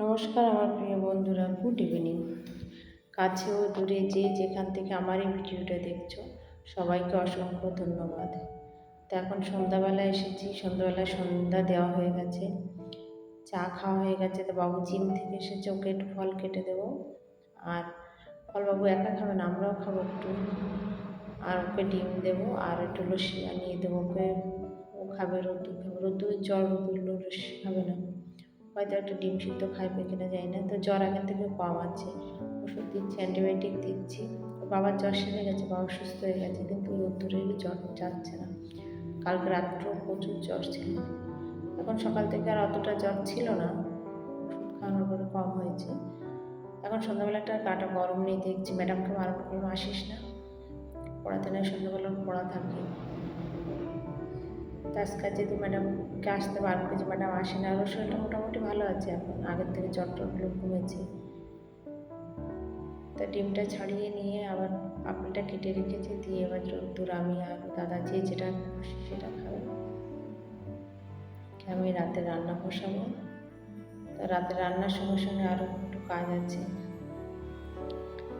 নমস্কার আমার প্রিয় বন্ধুরা গুড ইভিনিং কাছে ও দূরে যে যেখান থেকে আমার এই ভিডিওটা দেখছ, সবাইকে অসংখ্য ধন্যবাদ। তো এখন সন্ধ্যাবেলা এসেছি, সন্ধ্যাবেলায় সন্ধ্যা দেওয়া হয়ে গেছে, চা খাওয়া হয়ে গেছে, তো বাবু জিম থেকে এসেছে, ওকে একটু ফল কেটে দেবো। আর ফলবাবু একা খাবে না, আমরাও খাব একটু। আর ওকে ডিম দেবো, আর একটু লস্যি বানিয়ে দেবো, ওকে ও খাবে রোদ্দুর খাবে রোদ্দুর জল রোদ্দুর লস্যি খাবে না। হয়তো একটা ডিম সিদ্ধ খাইবে কিনা জানি না। তো জ্বর আগের থেকে আছে, ওষুধ দিচ্ছি, অ্যান্টিবায়োটিক দিচ্ছি। বাবার জ্বর সেরে গেছে, বাবা সুস্থ হয়ে গেছে, কিন্তু রোদ্দুরেরই জ্বর যাচ্ছে না। কালকে রাত্রেও প্রচুর জ্বর ছিল। এখন সকাল থেকে আর অতটা জ্বর ছিল না। ওষুধ খাওয়ানোর পরে কম হয়েছে। এখন সন্ধ্যাবেলাটা গাটা গরম নেই দেখছি। ম্যাডামকে বারণ করলাম আসিস না। পড়াতে নেই, সন্ধ্যাবেলা পড়া থাকে তো আজকাল যেহেতু ম্যাডামকে আসতে বারণ করেছি ম্যাডাম আসে না আর শরীরটা মোটামুটি ভালো আছে এখন, আগের থেকে টরগুলো কমেছে। তা ডিমটা ছাড়িয়ে নিয়ে আবার আপেলটা কেটে রেখেছি, দিয়ে এবার রোদ্দুর আমি আর দাদা যে যেটা খুশি সেটা খাবে। আমি রাতে রান্না বসাবো। তা রাতে রান্নার সঙ্গে সঙ্গে আরও একটু কাজ আছে।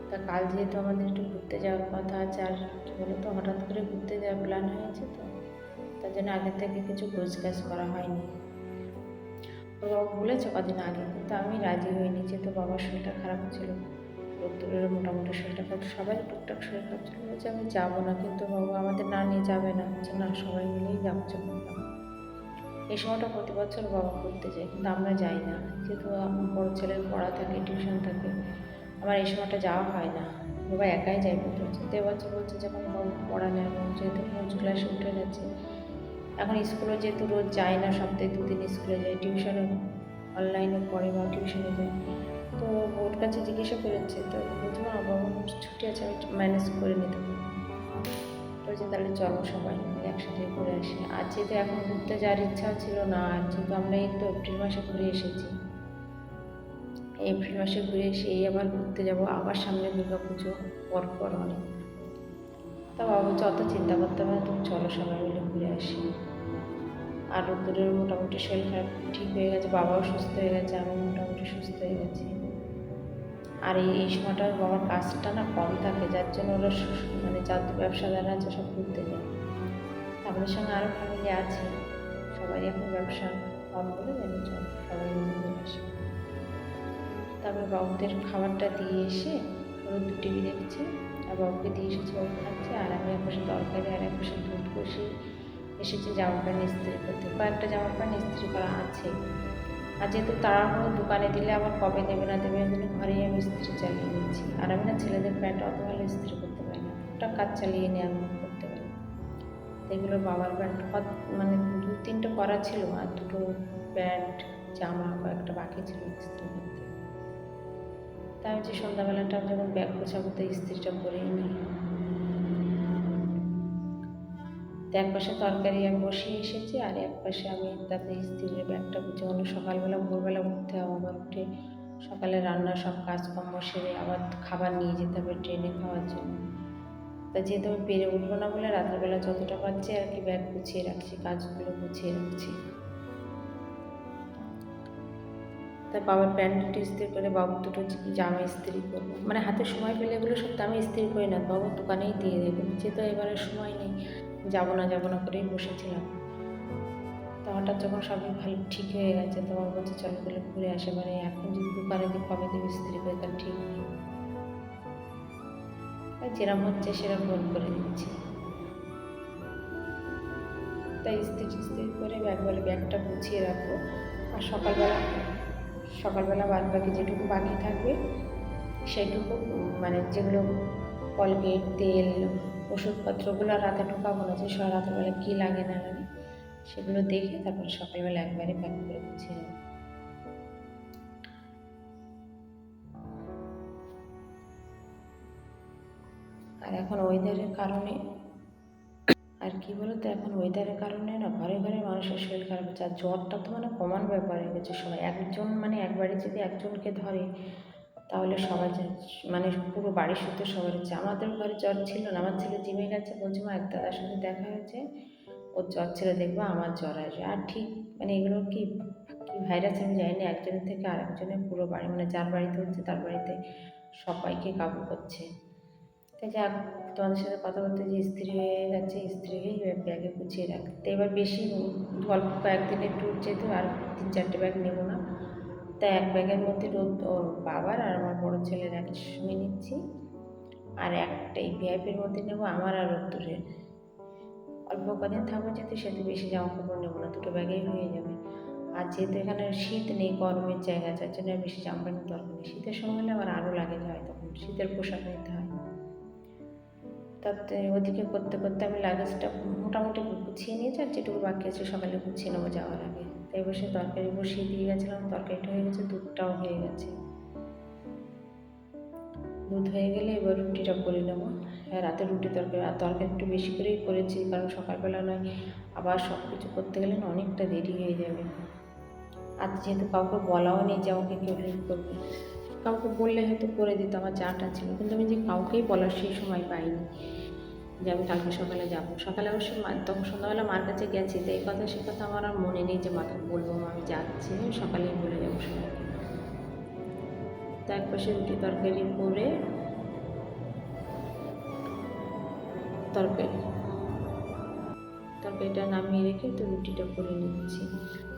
তা কাল যেহেতু আমাদের একটু ঘুরতে যাওয়ার কথা আছে, আর কী বলতো, হঠাৎ করে ঘুরতে যাওয়ার প্ল্যান হয়েছে তো। জন্য আগে থেকে কিছু গোছগাছ করা হয়নি। ওর বাবা বলেছে কদিন আগে, কিন্তু আমি রাজি হইনি, যেহেতু বাবার শরীরটা খারাপ ছিল। রোদ্দুরের মোটামুটি শরীরটা খারাপ সবাই টুকটাক শরীর খারাপ ছিল। বলছে, আমি যাব না, কিন্তু বাবা আমাদের না নিয়ে যাবে না। বলছে, না, সবাই মিলেই যাব চলুন এই সময়টা প্রতি বছর বাবা করতে যায়, কিন্তু আমরা যাই না। যেহেতু বড় ছেলের পড়া থাকে, টিউশন থাকে, আমার এই সময়টা যাওয়া হয় না। বাবা একাই যাই বলতে হচ্ছে তো এবছর বলছে, যখন বাবু পড়া নেয়, যেহেতু ক্লাসে উঠে গেছে এখন স্কুলে যেহেতু রোজ যায় না, সপ্তাহে দুদিন স্কুলে যায়, টিউশনে, অনলাইনে পড়ে বা টিউশনে যায়। তো ওর কাছে জিজ্ঞাসা করেছে, তো বলছে, মা, বাবা, ছুটি আছে, আমি ম্যানেজ করে নিতে বলছে, তাহলে চলো সবাই একসাথে ঘুরে আসি। আর যেহেতু এখন ঘুরতে যাওয়ার ইচ্ছা ছিল না, আর যেহেতু আমরা এই তো এপ্রিল মাসে ঘুরে এসেছি। এপ্রিল মাসে ঘুরে এসে এই আবার ঘুরতে যাব, আবার সামনে দুর্গা পুজো পর পর অনেক। তা বাবু অত চিন্তা করতে হবে তুমি চলো সবাই মিলে ঘুরে আসি। আর রোদ্দুরের মোটামুটি শরীর খারাপ, ঠিক হয়ে গেছে, বাবাও সুস্থ হয়ে গেছে আমি মোটামুটি সুস্থ হয়ে গেছি। আর এই এই সময়টা বাবার কাজটা না কম থাকে, যার জন্য ওরা মানে যাদের ব্যবসাদার আছে, সব ঘুরতে যায়। আমাদের সঙ্গে আরও ফ্যামিলি আছে, সবাই এখন ব্যবসা কম বলে জানি চল, সবাই মিলে আসি। তারপরে বাবুদের খাবারটা দিয়ে এসে রোদ টিভি দেখছে, আর বাবুকে দিয়ে এসেছি, বাবু খাচ্ছে, আর আমি এক পাশে তরকারি, আর এক পাশে দুধ বসিয়ে এসেছি জামা প্যান্ট ইস্ত্রি করতে। কয়েকটা জামা প্যান্ট ইস্ত্রি করা আছে। আর যেহেতু তাড়াহুড়ো দোকানে দিলে আবার কবে দেবে না দেবে এগুলো ঘরেই আমি ইস্ত্রি চালিয়ে নিয়েছি আর আমি না ছেলেদের প্যান্ট অত ভালো ইস্ত্রি করতে পারি না ওটা কাজ চালিয়ে নিয়ে আমি করতে পারি। এগুলো বাবার প্যান্ট, কত- মানে দু তিনটে করা ছিল, আর দুটো প্যান্ট, জামা কয়েকটা বাকি ছিল ইস্ত্রি করতে তাই হচ্ছে সন্ধ্যাবেলাটা আমি যখন ব্যাগ গোছাবো, তো ইস্ত্রিটা করেই নিই। তো এক পাশে তরকারি আমি বসিয়ে এসেছি, আর এক পাশে আমি তাতে স্ত্রীর ব্যাগটা গুছানো সকালবেলা, ভোরবেলা উঠতে হবে আবার উঠে। সকালে রান্না সব কাজকর্ম সেরে আবার খাবার নিয়ে যেতে হবে ট্রেনে খাওয়ার জন্য। তা যেহেতু আমি পেরে উঠবো না বলে রাত্রেবেলা যতটা পারছি আর কি ব্যাগ গুছিয়ে রাখছি, কাজগুলো গুছিয়ে রাখছি। তা বাবার প্যান্ট ইস্ত্রি করে বাবুর দুটো জামা ইস্ত্রি করব। মানে হাতে সময় পেলে এগুলো সব আমি ইস্ত্রি করি না, বাবুর দোকানেই দিয়ে দেবো। যেহেতু এবারে সময় নেই, যাব না যাব না করেই বসেছিলাম। তো হঠাৎ যখন সবই ভালো ঠিক হয়ে গেছে, তো বাবা বলছে, চল বলে ঘুরে আসে। মানে এখন যদি দোকানে দিয়ে কবে দেবে ইস্ত্রি করে তার ঠিক নেই। আর যেরকম হচ্ছে সেরকম ফোন করে দিচ্ছি। তাই ইস্ত্রি টিস্ত্রি করে ব্যাগ বলে ব্যাগটা গুছিয়ে রাখব। আর সকালবেলা সকালবেলা বাদ বাকি যেটুকু বাকি থাকবে সেইটুকু মানে যেগুলো কলগেট, তেল, ওষুধপত্রগুলো রাতে ঢোকাবো না যে সব রাতেরবেলা কী লাগে না লাগে, সেগুলো দেখে তারপরে সকালবেলা একবারে প্যাক করে গুছিয়ে নেব। আর এখন ওয়েদারের কারণে আর কি বলতো, এখন ওয়েদারের কারণে না ঘরে ঘরে মানুষের শরীর খারাপ হচ্ছে। আর জ্বরটা তো মানে কমন ব্যাপার হয়ে গেছে সবাই। একজন মানে একবারে যদি একজনকে ধরে, তাহলে সবাই মানে পুরো বাড়ির সূত্রে সবার হচ্ছে। আমাদের ঘরে জ্বর ছিল না। আমার ছেলে জিমে গেছে, বলছে, মা এক দাদার সাথে দেখা হয়েছে। ওর জ্বর ছেড়ে দেখব আমার জ্বর আসবে। আর ঠিক মানে এগুলো কি, কী কী ভাইরাস আমি জানি না। একজনের থেকে আরেকজনের পুরো বাড়ি মানে যার বাড়িতে হচ্ছে, তার বাড়িতে সবাইকে কাবু করছে। যাক তোমাদের সাথে কথা বলতে যে স্ত্রী হয়ে যাচ্ছে স্ত্রী হয়েই এবার ব্যাগে গুছিয়ে রাখতে। এবার বেশি অল্প কয়েকদিনের ট্যুর যেহেতু, আর তিন চারটে ব্যাগ নেব না। তাই এক ব্যাগের মধ্যে রোদ, ওর বাবার আর আমার বড়ো ছেলের একসঙ্গে নিচ্ছি। আর একটা এই ভিআইপির মধ্যে নেব, আমার আর রোদ্দুরের অল্প কদিন থাকব যেহেতু, সেহেতু বেশি জামা কাপড় নেব না, দুটো ব্যাগেই হয়ে যাবে। আর যেহেতু এখানে শীত নেই, গরমের জায়গা, যার জন্য বেশি জামা প্যান্ট দরকার নেই। শীতের সময় হলে আবার আরও লাগে হয়, তখন শীতের পোশাক নিতে হয়। তাতে ওদিকে করতে করতে আমি লাগেজটা মোটামুটি গুছিয়ে নিয়েছি আর যেটুকু বাকি আছে সকালে গুছিয়ে নেব যাওয়ার আগে। তাই বসে তরকারি বসিয়ে দিয়ে গেছিলাম, তরকারিটা হয়ে গেছে, দুধটাও হয়ে গেছে। দুধ হয়ে গেলে এবার রুটিটা করে নেব। হ্যাঁ রাতে রুটি তরকারি, আর তরকারি একটু বেশি করেই করেছি, কারণ সকালবেলা নয়, আবার সব কিছু করতে গেলে না অনেকটা দেরি হয়ে যাবে। আর যেহেতু কাউকে বলাও নেই যে আমাকে কেউ হেল্প করবে। কাউকে বললে হয়তো করে দিত, আমার চাটা ছিল। কিন্তু আমি যে কাউকেই বলার সেই সময় পাইনি যে আমি কালকে সকালে যাব। সকালে অবশ্য তখন সন্ধ্যাবেলা মার কাছে গেছি, তো এই কথা সে কথা আমার আর মনে নেই যে মাকে বলব আমি যাচ্ছি সকালেই বলে যাব সবাইকে। তো এক পাশে রুটি তরকারি করে তরকারি, তরকারিটা নামিয়ে রেখে তো রুটিটা করে নিচ্ছি।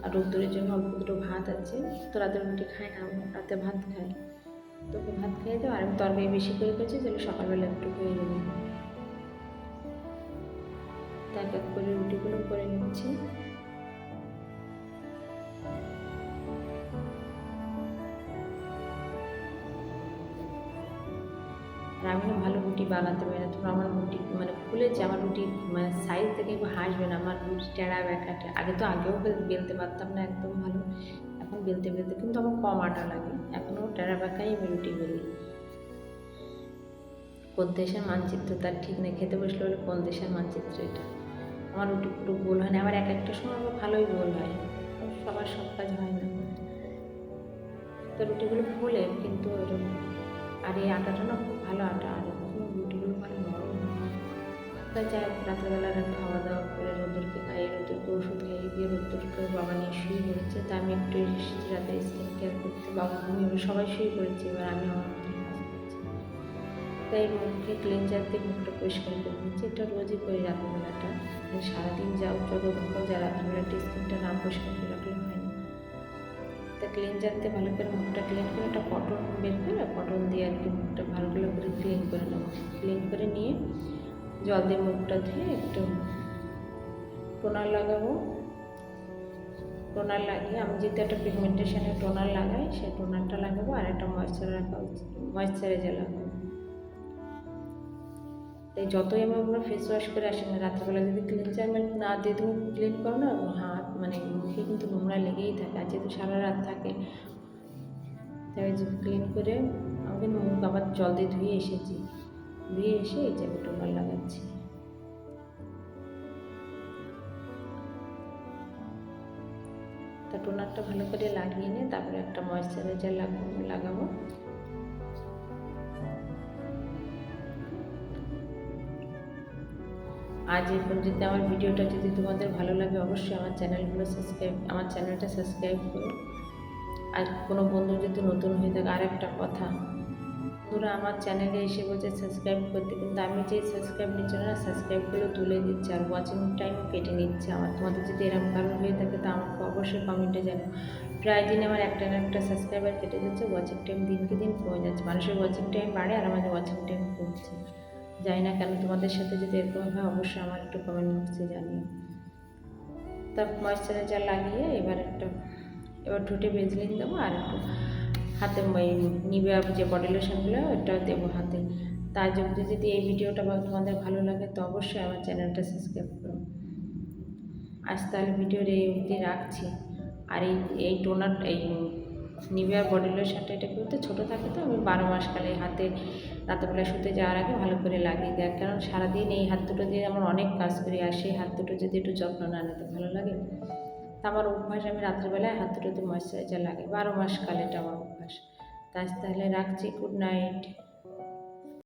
আর রোদ্দুরের জন্য অল্প দুটো ভাত আছে, তো রাতে রুটি খাই না, রাতে ভাত খাই। তোকে ভাত খেয়ে দাও আর আমি তরকারি বেশি করে করেছি, তাহলে সকালবেলা একটু হয়ে যাবে তো এক করে রুটিগুলো করে নিচ্ছি। আর আমি ভালো রুটি বানাতে পারি না, তোমরা আমার রুটি মানে ফুলেছে আমার রুটি মানে সাইজ থেকে একটু হাসবে না, আমার রুটি টেরা ব্যাকাটা। আগে তো আগেও বেলতে পারতাম না একদম ভালো, এখন বেলতে বেলতে কিন্তু আমার কম আটা লাগে এখনও টেরা ব্যাকাই আমি রুটি বলি কোন দেশের মানচিত্র তার ঠিক নেই, খেতে বসলে বলে কোন দেশের মানচিত্র এটা? আমার রুটি পুরো গোল হয় না আবার এক একটা সময় আবার ভালোই গোল হয়। সবার সব কাজ হয় না। তো রুটিগুলো ফুলে, কিন্তু আর এই আটাটা না, খুব ভালো আটা আর তা যাই হোক রাত্রেবেলা রাত খাওয়া দাওয়া করে রোদ্দুরকে খাইয়ে, রোদ্দুরকে ওষুধ খাইয়ে দিয়ে রোদ্দুরকে বাবা নিয়ে শুয়ে পড়েছে। তা আমি একটু এসেছি রাতে স্কিন কেয়ার করতে। বাবা ঘুমিয়ে সবাই শুয়ে পড়েছে, এবার আমি তাই মুখে ক্লিনজার দিয়ে মুখটা পরিষ্কার করে নিচ্ছি এটা রোজই করি রাত্রেবেলাটা। মানে সারাদিন যাও যত ঘুমাও যা রাত্রেবেলাটা স্কিনটা না পরিষ্কার করে রাখলে হয় না। তা ক্লিনজার দিয়ে ভালো করে মুখটা ক্লিন করে একটা কটন বের করে কটন দিয়ে আর কি মুখটা ভালো করে ক্লিন করে নেব। ক্লিন করে নিয়ে জল দিয়ে মুখটা ধুয়ে একটু টোনার লাগাবো। টোনার লাগিয়ে আমি যেহেতু একটা পিগমেন্টেশনের টোনার লাগাই, সেই টোনারটা লাগাবো আর একটা ময়েশ্চার রাখা ময়েশ্চারাইজার লাগাবো। তাই যতই আমি আমরা ফেস ওয়াশ করে আসি না, রাত্রেবেলা যদি ক্লিনজার না দিয়ে তুমি ক্লিন করো না হাত মানে মুখে কিন্তু নোংরা লেগেই থাকে, আর যেহেতু সারা রাত থাকে, তাই ক্লিন করে আমি মুখ আবার জল দিয়ে ধুয়ে এসেছি। ধুয়ে এসে এই যে আমি লাগাচ্ছি। তা টোনারটা ভালো করে লাগিয়ে নিয়ে তারপরে একটা ময়েশ্চারাইজার লাগাবো লাগাবো। আজ এই পর্যন্ত আমার ভিডিওটা যদি তোমাদের ভালো লাগে, অবশ্যই আমার চ্যানেলগুলো সাবস্ক্রাইব আমার চ্যানেলটা সাবস্ক্রাইব করো। আর কোনো বন্ধু যদি নতুন হয়ে থাকে আর একটা কথা বন্ধুরা, আমার চ্যানেলে এসে বলছে সাবস্ক্রাইব করতে, কিন্তু আমি যে সাবস্ক্রাইব নিচ্ছি না সাবস্ক্রাইবগুলো তুলে দিচ্ছি আর ওয়াচিং টাইমও কেটে নিচ্ছে আমার। তোমাদের যদি এরকম কারণ হয়ে থাকে, তো আমাকে অবশ্যই কমেন্টে জানো প্রায় দিন আমার একটা না একটা সাবস্ক্রাইবার কেটে যাচ্ছে ওয়াচিং টাইম দিনকে দিন কমে যাচ্ছে। মানুষের ওয়াচিং টাইম বাড়ে আর আমাদের ওয়াচিং টাইম কমছে। জানি না কেন তোমাদের সাথে যদি এরকম হয়, অবশ্যই আমার একটু কমেন্ট বক্সে জানিও। তা ময়েশ্চারাইজার লাগিয়ে এবার একটা, এবার ঠোঁটে বেজলিন দেবো আর একটু হাতে নিবেয়া যে বডি লোশনগুলো ওটাও দেবো হাতে। তার জন্য যদি এই ভিডিওটা বা, তোমাদের ভালো লাগে, তো অবশ্যই আমার চ্যানেলটা সাবস্ক্রাইব করো। আজ তাহলে ভিডিওর এই অবধি রাখছি। আর এই এই টোনার, এই নিভিয়ার বডি লোশনটা এটা কিন্তু ছোটো থাকে তো, আমি বারো মাস কালে হাতে রাতেরবেলা শুতে যাওয়ার আগে ভালো করে লাগিয়ে দেয় কারণ সারাদিন এই হাত দুটো দিয়ে আমার অনেক কাজ করি, আর সেই হাত দুটো যদি একটু যত্ন না নিতে ভালো লাগে, তা আমার অভ্যাস আমি রাত্রেবেলায় হাত দুটোতে ময়েশ্চারাইজার লাগে বারো মাস কালে এটা আমার আজ তাহলে রাখছি গুড নাইট